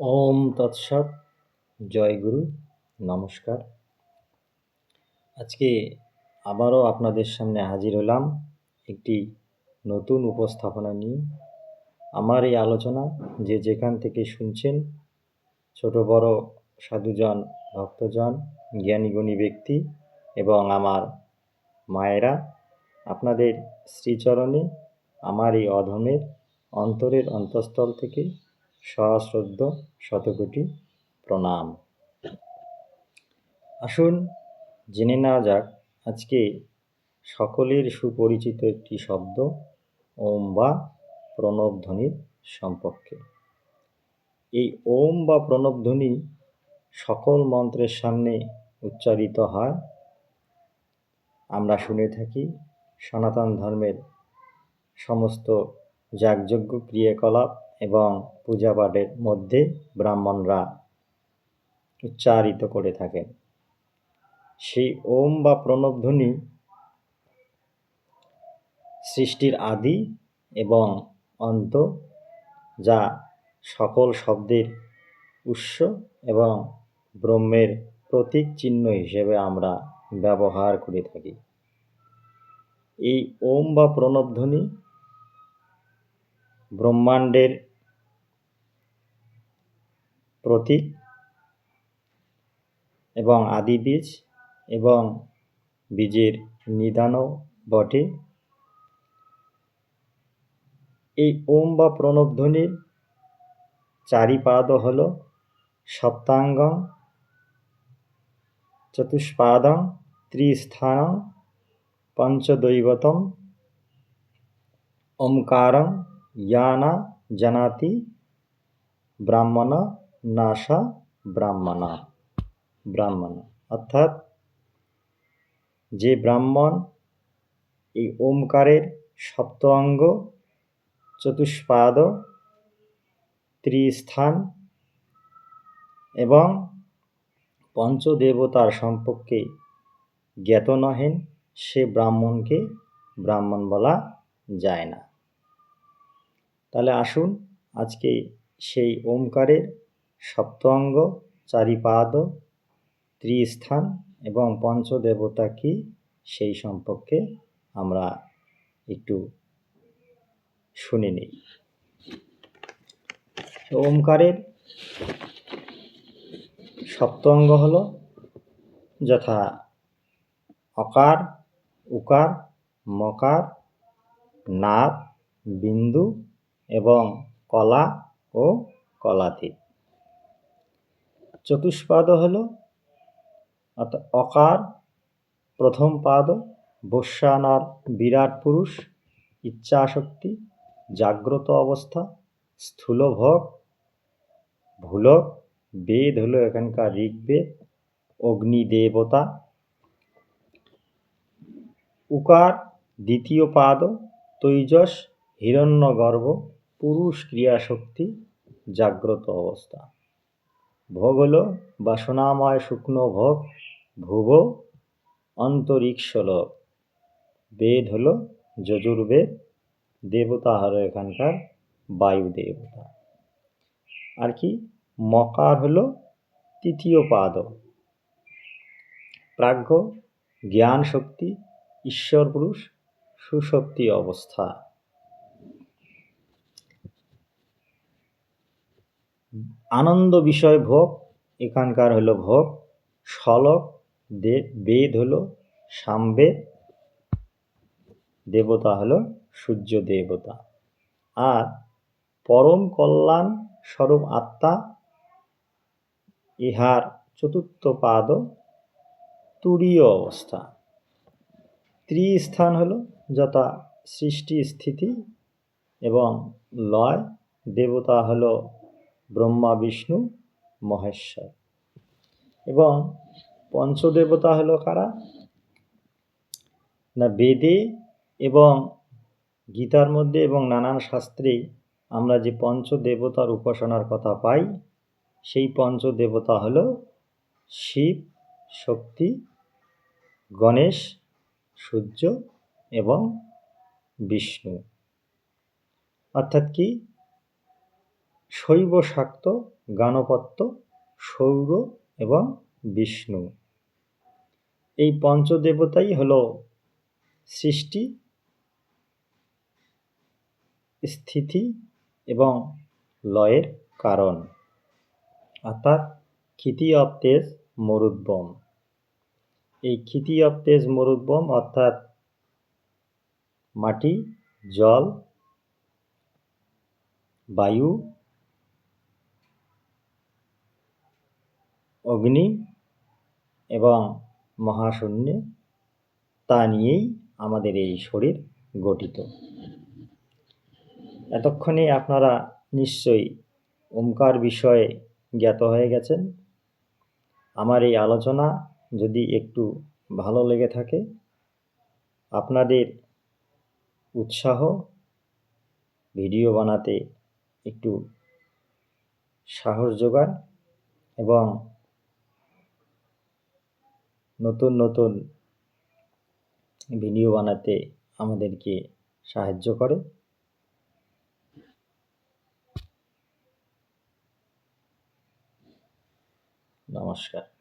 ওম তৎসৎ। জয় গুরু। নমস্কার। আজকে আবারও আপনাদের সামনে হাজির হলাম একটি নতুন উপস্থাপনা নিয়ে। আমার এই আলোচনা যে যেখান থেকে শুনছেন, ছোট, বড়, সাধুজন, ভক্তজন, জ্ঞানীগুণী ব্যক্তি এবং আমার মায়েরা, আপনাদের শ্রীচরণে আমার এই অধমের অন্তরের অন্তঃস্থল থেকে সশ্রদ্ধ শতকোটি প্রণাম। আসুন জেনে নেওয়া যাক আজকে সকলের সুপরিচিত একটি শব্দ, ওম বা প্রণবধ্বনির সম্পর্কে। এই ওম বা প্রণবধ্বনি সকল মন্ত্রের সামনে উচ্চারিত হয়। আমরা শুনে থাকি সনাতন ধর্মের সমস্ত যাগযজ্ঞ ক্রিয়াকলাপ এবং পূজা পাঠের মধ্যে ব্রাহ্মণরা উচ্চারিত করে থাকেন। সেই ওম বা প্রণবধ্বনি সৃষ্টির আদি এবং অন্ত, যা সকল শব্দের উৎস এবং ব্রহ্মের প্রতীক চিহ্ন হিসেবে আমরা ব্যবহার করে থাকি। এই ওম বা প্রণবধ্বনি ব্রহ্মাণ্ডের প্রতীক এবং আদি বীজ এবং বীজের নিদানও বটে। এই ওম বা প্রণব ধ্বনির চারিপাদ হল সপ্তাঙ্গং, চতুষ্পাদং, ত্রিস্থানং, পঞ্চদৈবতম, ওমকারং ইয়ানা জানাতি, ব্রাহ্মণ নাশা ব্রাহ্মণ ব্রাহ্মণ। অর্থাৎ যে ব্রাহ্মণ এই ওমকারের সপ্ত অঙ্গ চতুষ্পাদ, ত্রিস্থান এবং পঞ্চদেবতার সম্পর্কে জ্ঞাত নহেন সে ব্রাহ্মণকে ব্রাহ্মণ বলা যায় না। তাহলে আসুন আজকে সেই ওমকারের সপ্তাঙ্গ চারিপাদ, ত্রিস্থান এবং পঞ্চদেবতা কি? সেই সম্পর্কে আমরা একটু শুনে নিই। ওমকারের সপ্ত অঙ্গ হল যথা অকার, উকার, মকার, নাদ, বিন্দু এবং কলা ও কলাতীত। চতুষ্পাদ হল, অর্থাৎ অকার, প্রথম পাদ বস্যানার বিরাট পুরুষ, ইচ্ছাশক্তি, জাগ্রত অবস্থা, স্থূলভোগ, ভূলক, বেদ হলো এখানকার ঋগ্বেদ, অগ্নিদেবতা। উকার, দ্বিতীয় পাদ, তৈজস, হিরণ্যগর্ভ, পুরুষ ক্রিয়াশক্তি, জাগ্রত অবস্থা। ভোগ হল বাসনাময় শুকনো ভোগ ভুব অন্তরিক্ষলোক। বেদ হল যজুর্বেদ, দেবতা হলো এখানকার বায়ু দেবতা। আর কি? মকার হল তৃতীয় পাদ। প্রাজ্ঞ জ্ঞান শক্তি ঈশ্বর পুরুষ সুশক্তি অবস্থা। আনন্দ বিষয় ভোগ, এখানকার হলো ভোগ সলক বেদ হলো সামবেদ দেবতা হলো সূর্য দেবতা। আর পরম কল্যাণ স্বরূপ আত্মা, ইহার চতুর্থ পাদ, তুরীয় অবস্থা। ত্রিস্থান হলো যথা সৃষ্টি স্থিতি এবং লয়, দেবতা হলো ব্রহ্মা, বিষ্ণু, মহেশ্বর। এবং পঞ্চদেবতা হলো কারা? না বেদে এবং গীতার মধ্যে এবং নানান শাস্ত্রে আমরা যে পঞ্চদেবতার উপাসনার কথা পাই, সেই পঞ্চদেবতা হল শিব, শক্তি, গণেশ, সূর্য এবং বিষ্ণু। অর্থাৎ কি? শৈব শাক্ত গণপত্য সৌর এবং বিষ্ণু। এই পঞ্চদেবতাই হল সৃষ্টি, স্থিতি এবং লয়ের কারণ। অর্থাৎ ক্ষিতি অব তেজ মরুদ্বম। এই ক্ষিতি অব তেজ মরুদ্বম অর্থাৎ মাটি, জল, বায়ু অগ্নি এবং মহাশূন্যে তা নিয়েই আমাদের এই শরীর গঠিত। এতক্ষণে আপনারা নিশ্চয়ই ওমকার বিষয়ে জ্ঞাত হয়ে গেছেন। আমার এই আলোচনা যদি একটু ভালো লেগে থাকে, আপনাদের উৎসাহ ভিডিও বানাতে একটু সাহস যোগায় এবং নতুন নতুন ভিডিও বানাতে আমাদেরকে সাহায্য করে। নমস্কার।